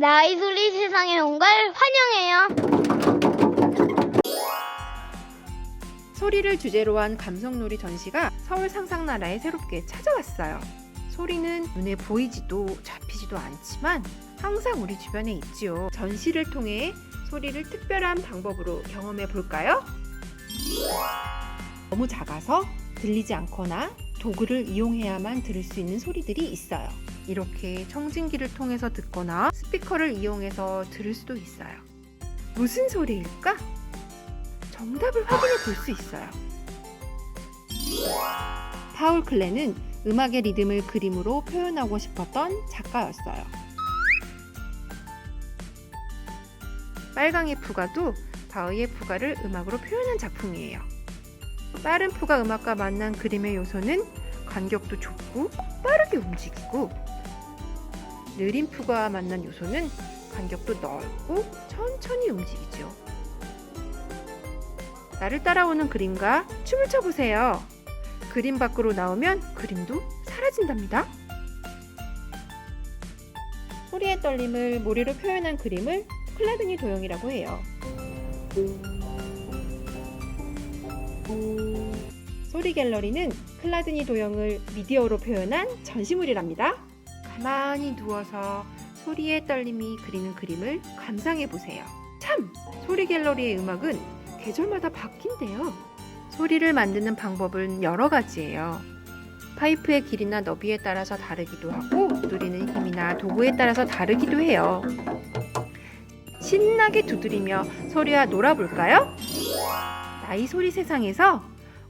나이 소리 세상에 온 걸 환영해요. 소리를 주제로 한 감성놀이 전시가 서울 상상나라에 새롭게 찾아왔어요. 소리는 눈에 보이지도 잡히지도 않지만 항상 우리 주변에 있지요. 전시를 통해 소리를 특별한 방법으로 경험해 볼까요? 너무 작아서 들리지 않거나 도구를 이용해야만 들을 수 있는 소리들이 있어요. 이렇게 청진기를 통해서 듣거나 스피커를 이용해서 들을 수도 있어요. 무슨 소리일까? 정답을 확인해 볼 수 있어요. 파울 클레는 음악의 리듬을 그림으로 표현하고 싶었던 작가였어요. 빨강의 푸가도 바흐의 푸가를 음악으로 표현한 작품이에요. 빠른 푸가 음악과 만난 그림의 요소는 간격도 좁고 빠르게 움직이고 푸가와 만난 요소는 간격도 넓고 천천히 움직이죠. 나를 따라오는 그림과 춤을 춰보세요. 그림 밖으로 나오면 그림도 사라진답니다. 소리의 떨림을 모래로 표현한 그림을 클라드니 도형이라고 해요. 소리 갤러리는 클라드니 도형을 미디어로 표현한 전시물이랍니다. 가만히 누워서 소리의 떨림이 그리는 그림을 감상해 보세요. 참! 소리 갤러리의 음악은 계절마다 바뀐대요. 소리를 만드는 방법은 여러 가지예요. 파이프의 길이나 너비에 따라서 다르기도 하고 두드리는 힘이나 도구에 따라서 다르기도 해요. 신나게 두드리며 소리와 놀아볼까요? 나이 소리 세상에서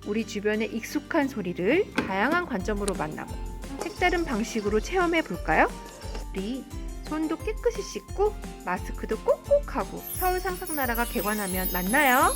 우리 주변의 익숙한 소리를 다양한 관점으로 만나고 색다른 방식으로 체험해 볼까요? 우리 손도 깨끗이 씻고 마스크도 꼭꼭 하고 서울 상상나라가 개관하면 만나요.